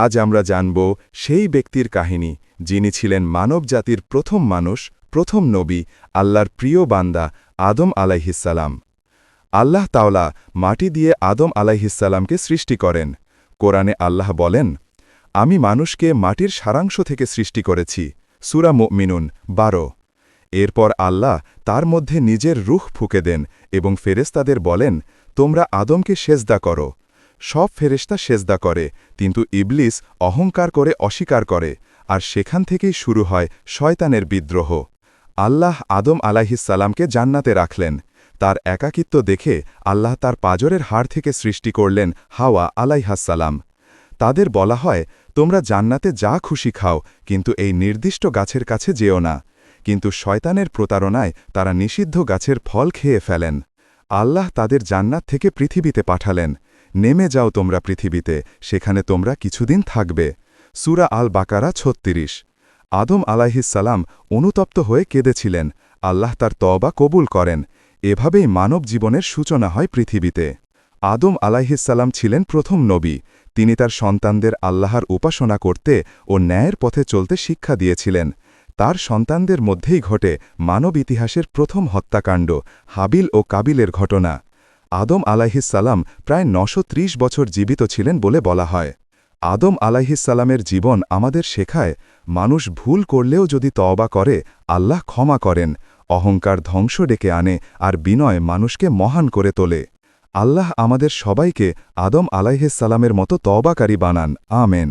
আজ আমরা জানব সেই ব্যক্তির কাহিনী, যিনি ছিলেন মানব জাতির প্রথম মানুষ, প্রথম নবী, আল্লাহর প্রিয় বান্দা, আদম আলাইহিসালাম আল্লাহ তাওলা মাটি দিয়ে আদম আলাইহিসাল্লামকে সৃষ্টি করেন। কোরআনে আল্লাহ বলেন, আমি মানুষকে মাটির সারাংশ থেকে সৃষ্টি করেছি। সুরা মিনুন বারো। এরপর আল্লাহ তার মধ্যে নিজের রুখ ফুকে দেন এবং ফেরেস্তাদের বলেন, তোমরা আদমকে সেজদা করো। সব ফেরেস্তা সেজদা করে, কিন্তু ইবলিস অহংকার করে অস্বীকার করে, আর সেখান থেকেই শুরু হয় শয়তানের বিদ্রোহ। আল্লাহ আদম আলাহিসাল্লামকে জান্নাতে রাখলেন। তার একাকিত্ব দেখে আল্লাহ তার পাজরের হাড় থেকে সৃষ্টি করলেন হাওয়া আলাইহাসাল্লাম তাদের বলা হয়, তোমরা জান্নাতে যা খুশি খাও, কিন্তু এই নির্দিষ্ট গাছের কাছে যেও না। কিন্তু শয়তানের প্রতারণায় তারা নিষিদ্ধ গাছের ফল খেয়ে ফেলেন। আল্লাহ তাদের জান্নাত থেকে পৃথিবীতে পাঠালেন। নেমে যাও তোমরা পৃথিবীতে, সেখানে তোমরা কিছুদিন থাকবে। সুরা আল বাকারা ছত্রিশ। আদম আলাহিসাল্লাম অনুতপ্ত হয়ে কেঁদেছিলেন, আল্লাহ তার তবা কবুল করেন। এভাবেই মানব জীবনের সূচনা হয় পৃথিবীতে। আদম আলাইহিসাল্লাম ছিলেন প্রথম নবী। তিনি তার সন্তানদের আল্লাহর উপাসনা করতে ও ন্যায়ের পথে চলতে শিক্ষা দিয়েছিলেন। তার সন্তানদের মধ্যেই ঘটে মানব ইতিহাসের প্রথম হত্যাকাণ্ড, হাবিল ও কাবিলের ঘটনা। আদম আলাইহিসাল্লাম প্রায় নশো বছর জীবিত ছিলেন বলে বলা হয়। আদম আলাইহিসাল্লামের জীবন আমাদের শেখায়, মানুষ ভুল করলেও যদি তওবা করে, আল্লাহ ক্ষমা করেন, অহংকার ধ্বংস ডেকে আনে আর বিনয় মানুষকে মহান করে তোলে। আল্লাহ আমাদের সবাইকে আদম আলাইহিসাল্লামের মতো তওবাকারী বানান, আমেন।